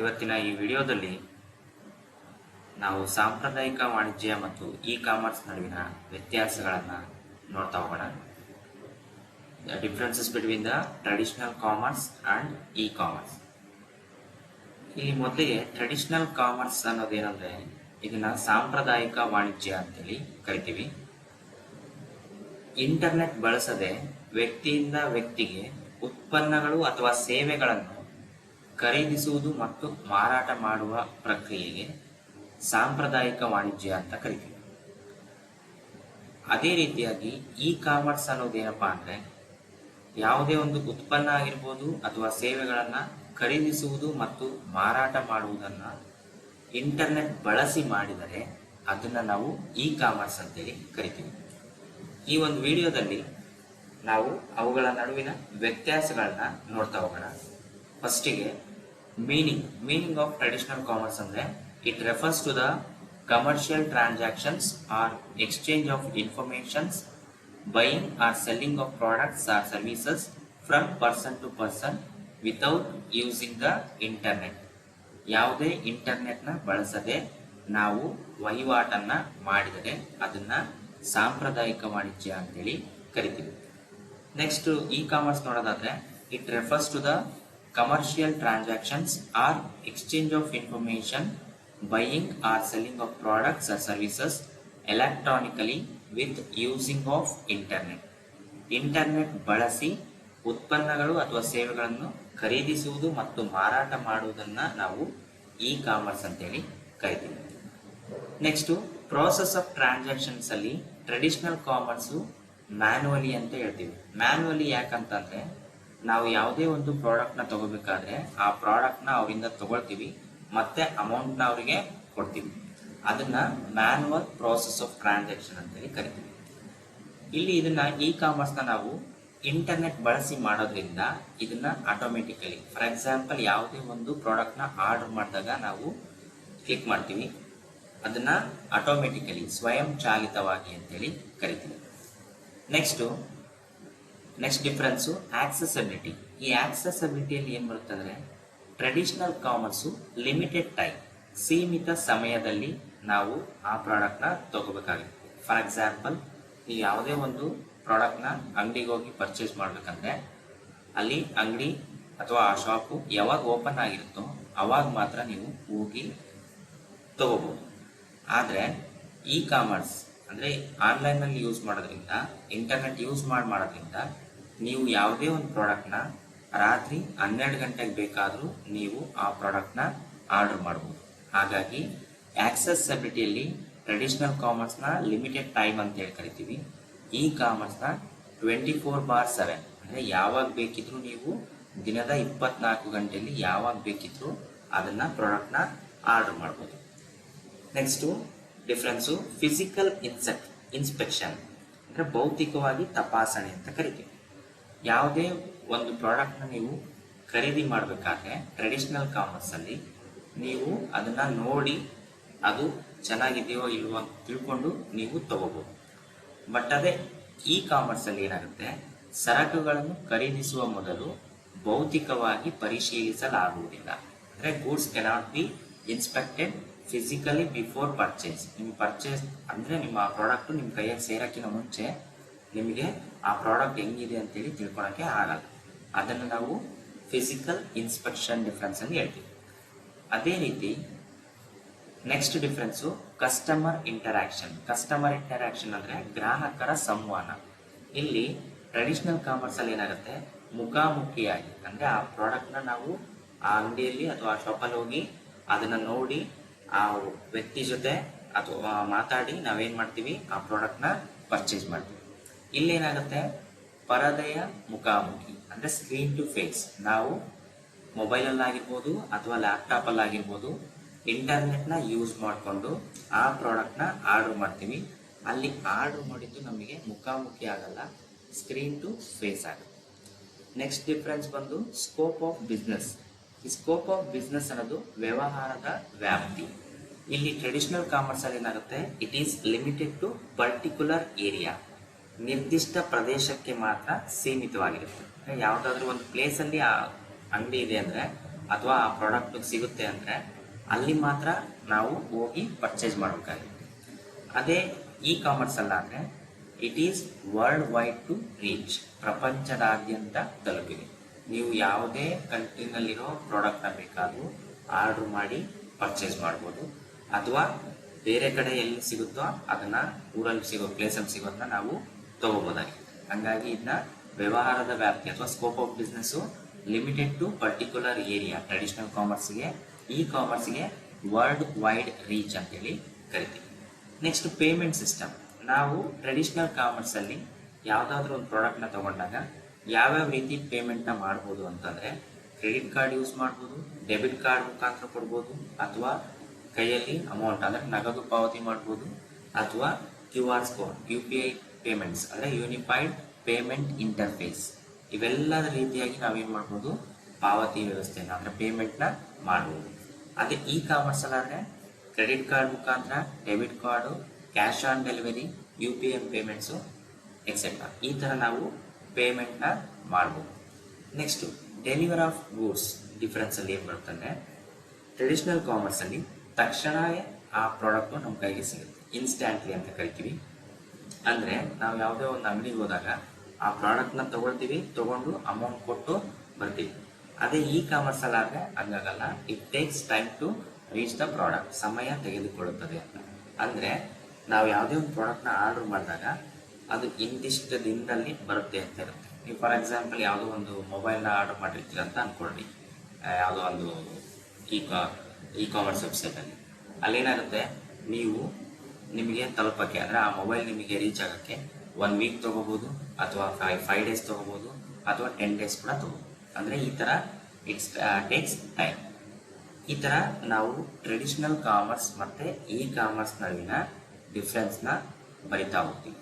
ಇವತ್ತಿನ ಈ ವಿಡಿಯೋದಲ್ಲಿ ನಾವು ಸಾಂಪ್ರದಾಯಿಕ ವಾಣಿಜ್ಯ ಮತ್ತು ಇ ಕಾಮರ್ಸ್ ನಡುವಿನ ವ್ಯತ್ಯಾಸಗಳನ್ನು ನೋಡ್ತಾ ಹೋಗೋಣ. Differences between the traditional commerce and e commerce ಇಲ್ಲಿ ಮೊದಲಿಗೆ ಟ್ರೆಡಿಷನಲ್ ಕಾಮರ್ಸ್ ಅನ್ನೋದೇನಂದರೆ ಇದನ್ನು ಸಾಂಪ್ರದಾಯಿಕ ವಾಣಿಜ್ಯ ಅಂತೇಳಿ ಕರಿತೀವಿ. ಇಂಟರ್ನೆಟ್ ಬಳಸದೆ ವ್ಯಕ್ತಿಯಿಂದ ವ್ಯಕ್ತಿಗೆ ಉತ್ಪನ್ನಗಳು ಅಥವಾ ಸೇವೆಗಳನ್ನು ಖರೀದಿಸುವುದು ಮತ್ತು ಮಾರಾಟ ಮಾಡುವ ಪ್ರಕ್ರಿಯೆಗೆ ಸಾಂಪ್ರದಾಯಿಕ ವಾಣಿಜ್ಯ ಅಂತ ಕರಿತೀವಿ. ಅದೇ ರೀತಿಯಾಗಿ ಇ ಕಾಮರ್ಸ್ ಅನ್ನೋದೇನಪ್ಪಾ ಅಂದ್ರೆ ಯಾವುದೇ ಒಂದು ಉತ್ಪನ್ನ ಆಗಿರ್ಬೋದು ಅಥವಾ ಸೇವೆಗಳನ್ನ ಖರೀದಿಸುವುದು ಮತ್ತು ಮಾರಾಟ ಮಾಡುವುದನ್ನ ಇಂಟರ್ನೆಟ್ ಬಳಸಿ ಮಾಡಿದರೆ ಅದನ್ನ ನಾವು ಇ ಕಾಮರ್ಸ್ ಅಂತೇಳಿ ಕರಿತೀವಿ. ಈ ಒಂದು ವಿಡಿಯೋದಲ್ಲಿ ನಾವು ಅವುಗಳ ನಡುವಿನ ವ್ಯತ್ಯಾಸಗಳನ್ನ ನೋಡ್ತಾ ಹೋಗೋಣ. ಫಸ್ಟಿಗೆ meaning meaning of traditional commerce ಅಂದ್ರೆ it refers to the commercial transactions or exchange of informations buying or selling of products or services from person to person without using the internet ಯಾವುದೇ ಇಂಟರ್ನೆಟ್ನ ಬಳಸದೆ ನಾವು ವಹಿವಾಟನ್ನ ಮಾಡಿದರೆ ಅದನ್ನ ಸಾಂಪ್ರದಾಯಿಕ ವಾಣಿಜ್ಯ ಅಂತೇಳಿ ಕರಿತೀವಿ. ನೆಕ್ಸ್ಟ್ ಇ ಕಾಮರ್ಸ್ ನೋಡೋದಾದ್ರೆ it refers to the commercial transactions or exchange of information buying or selling of products or services electronically with using of internet internet ಬಳಸಿ ಉತ್ಪನ್ನಗಳು ಅಥವಾ ಸೇವೆಗಳನ್ನು ಖರೀದಿಸುವುದು ಮತ್ತು ಮಾರಾಟ ಮಾಡುವುದನ್ನ ನಾವು ಇ ಕಾಮರ್ಸ್ ಅಂತೇಳಿ ಕರಿತೀವಿ. ನೆಕ್ಸ್ಟ್ ಪ್ರಾಸೆಸ್ ಆಫ್ ಟ್ರಾನ್ಸಾಕ್ಷನ್ಸ್ ಅಲ್ಲಿ ಟ್ರೆಡಿಷನಲ್ ಕಾಮರ್ಸು ಮ್ಯಾನುವಲಿ ಅಂತ ಹೇಳ್ತೀವಿ. ಮ್ಯಾನುವಲಿ ಯಾಕಂತಂದ್ರೆ ನಾವು ಯಾವುದೇ ಒಂದು ಪ್ರಾಡಕ್ಟ್ನ ತಗೋಬೇಕಾದ್ರೆ ಆ ಪ್ರಾಡಕ್ಟ್ನ ಅವರಿಂದ ತಗೊಳ್ತೀವಿ, ಮತ್ತೆ ಅಮೌಂಟ್ನ ಅವರಿಗೆ ಕೊಡ್ತೀವಿ. ಅದನ್ನ ಮ್ಯಾನುವಲ್ ಪ್ರೋಸೆಸ್ ಆಫ್ ಟ್ರಾನ್ಸಾಕ್ಷನ್ ಅಂತೇಳಿ ಕರಿತೀವಿ. ಇಲ್ಲಿ ಇದನ್ನ ಇ ಕಾಮರ್ಸ್ನ ನಾವು ಇಂಟರ್ನೆಟ್ ಬಳಸಿ ಮಾಡೋದ್ರಿಂದ ಇದನ್ನ ಆಟೋಮೆಟಿಕಲಿ ಫಾರ್ ಎಕ್ಸಾಂಪಲ್ ಯಾವುದೇ ಒಂದು ಪ್ರಾಡಕ್ಟ್ನ ಆರ್ಡರ್ ಮಾಡಿದಾಗ ನಾವು ಕ್ಲಿಕ್ ಮಾಡ್ತೀವಿ. ಅದನ್ನ ಆಟೋಮೆಟಿಕಲಿ ಸ್ವಯಂ ಚಾಲಿತವಾಗಿ ಅಂತೇಳಿ ಕರಿತೀವಿ. ನೆಕ್ಸ್ಟು ನೆಕ್ಸ್ಟ್ ಡಿಫ್ರೆನ್ಸು ಆಕ್ಸೆಸಬಿಲಿಟಿ ಈ ಆಕ್ಸೆಸಬಿಲಿಟಿಯಲ್ಲಿ ಏನು ಬರುತ್ತೆ ಅಂದರೆ ಟ್ರೆಡಿಷ್ನಲ್ ಕಾಮರ್ಸು ಲಿಮಿಟೆಡ್ ಟೈಮ್ ಸೀಮಿತ ಸಮಯದಲ್ಲಿ ನಾವು ಆ ಪ್ರಾಡಕ್ಟ್ನ ತಗೋಬೇಕಾಗುತ್ತೆ ಫಾರ್ ಎಕ್ಸಾಂಪಲ್ ಈ ಯಾವುದೇ ಒಂದು ಪ್ರಾಡಕ್ಟ್ನ ಅಂಗಡಿಗೆ ಹೋಗಿ ಪರ್ಚೇಸ್ ಮಾಡಬೇಕಂದ್ರೆ, ಅಲ್ಲಿ ಅಂಗಡಿ ಅಥವಾ ಆ ಶಾಪು ಯಾವಾಗ ಓಪನ್ ಆಗಿರುತ್ತೋ ಅವಾಗ ಮಾತ್ರ ನೀವು ಹೋಗಿ ತಗೋಬೋದು ಆದರೆ ಇ ಕಾಮರ್ಸ್ ಅಂದರೆ ಆನ್ಲೈನಲ್ಲಿ ಯೂಸ್ ಮಾಡೋದ್ರಿಂದ ಇಂಟರ್ನೆಟ್ ಯೂಸ್ ಮಾಡಿ ಮಾಡೋದ್ರಿಂದ ನೀವು ಯಾವುದೇ ಒಂದು ಪ್ರಾಡಕ್ಟ್ನ ರಾತ್ರಿ ಹನ್ನೆರಡು ಗಂಟೆಗೆ ಬೇಕಾದರೂ ನೀವು ಆ ಪ್ರಾಡಕ್ಟ್ನ ಆರ್ಡರ್ ಮಾಡ್ಬೋದು. ಹಾಗಾಗಿ ಆಕ್ಸೆಸಬಿಲಿಟಿಯಲ್ಲಿ ಟ್ರೆಡಿಷನಲ್ ಕಾಮರ್ಸ್ನ ಲಿಮಿಟೆಡ್ ಟೈಮ್ ಅಂತ ಹೇಳಿ ಕರಿತೀವಿ. ಇ ಕಾಮರ್ಸ್ನ ಟ್ವೆಂಟಿ ಫೋರ್ ಬಾರ್ ಸೆವೆನ್ ಅಂದರೆ ಯಾವಾಗ ಬೇಕಿದ್ರೂ ನೀವು ದಿನದ ಇಪ್ಪತ್ನಾಲ್ಕು ಗಂಟೆಯಲ್ಲಿ ಯಾವಾಗ ಬೇಕಿದ್ರೂ ಅದನ್ನು ಪ್ರಾಡಕ್ಟ್ನ ಆರ್ಡರ್ ಮಾಡ್ಬೋದು. Next difference physical insect inspection ಅಂದರೆ ಭೌತಿಕವಾಗಿ ತಪಾಸಣೆ ಅಂತ ಕರಿತೀವಿ. ಯಾವುದೇ ಒಂದು ಪ್ರಾಡಕ್ಟ್ನ ನೀವು ಖರೀದಿ ಮಾಡಬೇಕಾದ್ರೆ ಟ್ರೆಡಿಷನಲ್ ಕಾಮರ್ಸಲ್ಲಿ ನೀವು ಅದನ್ನು ನೋಡಿ ಅದು ಚೆನ್ನಾಗಿದೆಯೋ ಇಲ್ವೋ ಅಂತ ತಿಳ್ಕೊಂಡು ನೀವು ತಗೋಬೋದು. ಬಟ್ ಅದೇ ಇ ಕಾಮರ್ಸಲ್ಲಿ ಏನಾಗುತ್ತೆ? ಸರಕುಗಳನ್ನು ಖರೀದಿಸುವ ಮೊದಲು ಭೌತಿಕವಾಗಿ ಪರಿಶೀಲಿಸಲಾಗುವುದಿಲ್ಲ. ಅಂದರೆ goods cannot be inspected physically before purchase ನಿಮ್ಮ ಪರ್ಚೇಸ್ ಅಂದರೆ ನಿಮ್ಮ ಪ್ರಾಡಕ್ಟು ನಿಮ್ಮ ಕೈಯಲ್ಲಿ ಸೇರೋಕ್ಕಿಂತ ಮುಂಚೆ ನಿಮಗೆ ಆ ಪ್ರಾಡಕ್ಟ್ ಹೆಂಗಿದೆ ಅಂತೇಳಿ ತಿಳ್ಕೊಳಕ್ಕೆ ಆಗಲ್ಲ. ಅದನ್ನು ನಾವು ಫಿಸಿಕಲ್ ಇನ್ಸ್ಪೆಕ್ಷನ್ ಡಿಫ್ರೆನ್ಸ್ ಅಂತ ಹೇಳ್ತೀವಿ. ಅದೇ ರೀತಿ next difference customer interaction customer interaction ಅಂದರೆ ಗ್ರಾಹಕರ ಸಂವಹನ. ಇಲ್ಲಿ ಟ್ರೆಡಿಷನಲ್ ಕಾಮರ್ಸಲ್ಲಿ ಏನಾಗುತ್ತೆ? ಮುಖಾಮುಖಿಯಾಗಿ. ಅಂದರೆ ಆ ಪ್ರಾಡಕ್ಟ್ನ ನಾವು ಆ ಅಂಗಡಿಯಲ್ಲಿ ಅಥವಾ ಆ ಶಾಪಲ್ಲಿ ಹೋಗಿ ಅದನ್ನು ನೋಡಿ ಆ ವ್ಯಕ್ತಿ ಜೊತೆ ಅಥವಾ ಮಾತಾಡಿ ನಾವೇನು ಮಾಡ್ತೀವಿ? ಆ ಪ್ರಾಡಕ್ಟ್ನ ಪರ್ಚೇಸ್ ಮಾಡ್ತೀವಿ. ಇಲ್ಲೇನಾಗುತ್ತೆ? ಪರದೆಯ ಮುಖಾಮುಖಿ, ಅಂದರೆ ಸ್ಕ್ರೀನ್ ಟು ಫೇಸ್ ನಾವು ಮೊಬೈಲಲ್ಲಾಗಿರ್ಬೋದು ಅಥವಾ ಲ್ಯಾಪ್ಟಾಪಲ್ಲಾಗಿರ್ಬೋದು ನ ಯೂಸ್ ಮಾಡಿಕೊಂಡು ಆ ಪ್ರಾಡಕ್ಟ್ನ ಆರ್ಡರ್ ಮಾಡ್ತೀವಿ. ಅಲ್ಲಿ ಆರ್ಡರ್ ಮಾಡಿದ್ದು ನಮಗೆ ಮುಖಾಮುಖಿ ಆಗಲ್ಲ ಸ್ಕ್ರೀನ್ ಟು ಫೇಸ್ ಆಗುತ್ತೆ. ನೆಕ್ಸ್ಟ್ ಡಿಫ್ರೆನ್ಸ್ ಬಂದು ಸ್ಕೋಪ್ ಆಫ್ ಬಿಸ್ನೆಸ್ ಈ ಸ್ಕೋಪ್ ಆಫ್ ಬಿಸ್ನೆಸ್ ಅನ್ನೋದು ವ್ಯವಹಾರದ ವ್ಯಾಪ್ತಿ. ಇಲ್ಲಿ ಟ್ರೆಡಿಷನಲ್ ಕಾಮರ್ಸ್ ಅಲ್ಲಿ ಏನಾಗುತ್ತೆ? It is limited to particular area ನಿರ್ದಿಷ್ಟ ಪ್ರದೇಶಕ್ಕೆ ಮಾತ್ರ ಸೀಮಿತವಾಗಿರುತ್ತೆ. ಯಾವುದಾದ್ರೂ ಒಂದು ಪ್ಲೇಸಲ್ಲಿ ಆ ಅಂಗಡಿ ಇದೆ ಅಂದ್ರೆ ಅಥವಾ ಆ ಪ್ರಾಡಕ್ಟ್ ಸಿಗುತ್ತೆ ಅಂದರೆ ಅಲ್ಲಿ ಮಾತ್ರ ನಾವು ಹೋಗಿ ಪರ್ಚೇಸ್ ಮಾಡಬೇಕಾಗಿತ್ತು. ಅದೇ ಇ ಕಾಮರ್ಸ್ ಅಲ್ಲ ಅಂದರೆ it is world wide to reach ಪ್ರಪಂಚದಾದ್ಯಂತ ತಲುಪಿದೆ. ನೀವು ಯಾವುದೇ ಕಂಟ್ರಿನಲ್ಲಿರೋ ಪ್ರಾಡಕ್ಟ್ನ ಬೇಕಾದರೂ ಆರ್ಡ್ರ್ ಮಾಡಿ ಪರ್ಚೇಸ್ ಮಾಡ್ಬೋದು. ಅಥವಾ ಬೇರೆ ಕಡೆ ಎಲ್ಲಿ ಸಿಗುತ್ತೋ ಅದನ್ನ ಊರಲ್ಲಿ ಸಿಗೋ ಪ್ಲೇಸಲ್ಲಿ ಸಿಗೋದನ್ನ ನಾವು ತಗೋಬೋದಾಗಿದೆ ಹಂಗಾಗಿ ಇದನ್ನ ವ್ಯವಹಾರದ ವ್ಯಾಪ್ತಿ ಅಥವಾ scope of business limited to particular area traditional ಕಾಮರ್ಸ್ಗೆ E ಕಾಮರ್ಸ್ಗೆ ವರ್ಲ್ಡ್ ವೈಡ್ ರೀಚ್ ಅಂತೇಳಿ ಕರಿತೀವಿ. ನೆಕ್ಸ್ಟ್ ಪೇಮೆಂಟ್ ಸಿಸ್ಟಮ್ ನಾವು ಟ್ರೆಡಿಷನಲ್ ಕಾಮರ್ಸಲ್ಲಿ ಯಾವುದಾದ್ರೂ ಒಂದು ಪ್ರಾಡಕ್ಟ್ನ ತಗೊಂಡಾಗ ಯಾವ್ಯಾವ ರೀತಿ ಪೇಮೆಂಟ್ನ ಮಾಡ್ಬೋದು ಅಂತಂದರೆ ಕ್ರೆಡಿಟ್ ಕಾರ್ಡ್ ಯೂಸ್ ಮಾಡ್ಬೋದು ಡೆಬಿಟ್ ಕಾರ್ಡ್ ಮುಖಾಂತರ ಕೊಡ್ಬೋದು, ಅಥವಾ ಕೈಯಲ್ಲಿ ಅಮೌಂಟ್ ಅಂದರೆ ನಗದು ಪಾವತಿ ಮಾಡ್ಬೋದು, ಅಥವಾ Q R code U P I payments ಅಂದರೆ ಯೂನಿಫೈಡ್ ಪೇಮೆಂಟ್ ಇಂಟರ್ಫೇಸ್ ಇವೆಲ್ಲದ ರೀತಿಯಾಗಿ ನಾವೇನು ಮಾಡ್ಬೋದು? ಪಾವತಿ ವ್ಯವಸ್ಥೆನ, ಅಂದರೆ ಪೇಮೆಂಟ್ನ ಮಾಡ್ಬೋದು. ಅದೇ ಇ ಕಾಮರ್ಸ್ ಅಲ್ಲಾದರೆ ಕ್ರೆಡಿಟ್ ಕಾರ್ಡ್ ಮುಖಾಂತರ debit card cash on delivery U P M payments etcetera ಈ ಥರ ನಾವು ಪೇಮೆಂಟ್ನ ಮಾಡ್ಬೋದು. ನೆಕ್ಸ್ಟು ಡೆಲಿವರ್ ಆಫ್ ಗೂಡ್ಸ್ ಡಿಫ್ರೆನ್ಸಲ್ಲಿ ಏನು ಬರುತ್ತಂದರೆ ಟ್ರೆಡಿಷನಲ್ ಕಾಮರ್ಸಲ್ಲಿ ತಕ್ಷಣ ಆ ಪ್ರಾಡಕ್ಟು ನಮ್ಮ ಕೈಗೆ ಸಿಗುತ್ತೆ. ಇನ್ಸ್ಟ್ಯಾಂಟ್ಲಿ ಅಂತ ಕರಿತೀವಿ. ಅಂದರೆ ನಾವು ಯಾವುದೇ ಒಂದು ಅಂಗಡಿಗೆ ಹೋದಾಗ ಆ ನ ತಗೊಳ್ತೀವಿ ತಗೊಂಡು ಅಮೌಂಟ್ ಕೊಟ್ಟು ಬರ್ತೀವಿ. ಅದೇ ಇ ಕಾಮರ್ಸ್ ಅಲ್ಲಾದರೆ ಹಂಗಾಗಲ್ಲ. It takes time to reach the product ಸಮಯ ತೆಗೆದುಕೊಳ್ಳುತ್ತದೆ. ಅಂದರೆ ನಾವು ಯಾವುದೇ ಒಂದು ಪ್ರಾಡಕ್ಟ್ನ ಆರ್ಡರ್ ಮಾಡಿದಾಗ ಅದು ಇಂತಿಷ್ಟು ದಿನದಲ್ಲಿ ಬರುತ್ತೆ ಅಂತ ಇರುತ್ತೆ. ನೀವು ಫಾರ್ ಎಕ್ಸಾಂಪಲ್ ಯಾವುದೋ ಒಂದು ಮೊಬೈಲ್ನ ಆರ್ಡರ್ ಮಾಡಿರ್ತೀರ ಅಂತ ಅಂದ್ಕೊಳ್ಳಿ ಆ, ಯಾವುದೋ ಒಂದು ಇ ಕಾ ಇ ಕಾಮರ್ಸ್ ವೆಬ್ಸೈಟಲ್ಲಿ ಅಲ್ಲೇನಾಗುತ್ತೆ? ನೀವು ನಿಮಗೆ ತಲುಪಕ್ಕೆ ಅಂದರೆ ಆ ಮೊಬೈಲ್ ನಿಮಗೆ ರೀಚ್ ಆಗೋಕ್ಕೆ ಒನ್ ವೀಕ್ ತೊಗೋಬೋದು ಅಥವಾ ಫೈ ಫೈವ್ ಡೇಸ್ ತೊಗೋಬೋದು ಅಥವಾ ಟೆನ್ ಡೇಸ್ ಕೂಡ ತೊಗೋಬೋದು. ಅಂದರೆ ಈ ಥರ ಇಟ್ಸ್ ಟೇಕ್ಸ್ ಟೈಮ್ ಈ ಥರ ನಾವು ಟ್ರೆಡಿಷನಲ್ ಕಾಮರ್ಸ್ ಮತ್ತು ಇ ಕಾಮರ್ಸ್ ನಡುವಿನ ಡಿಫ್ರೆನ್ಸ್ನ ಬರಿತಾ ಹೋಗ್ತೀವಿ.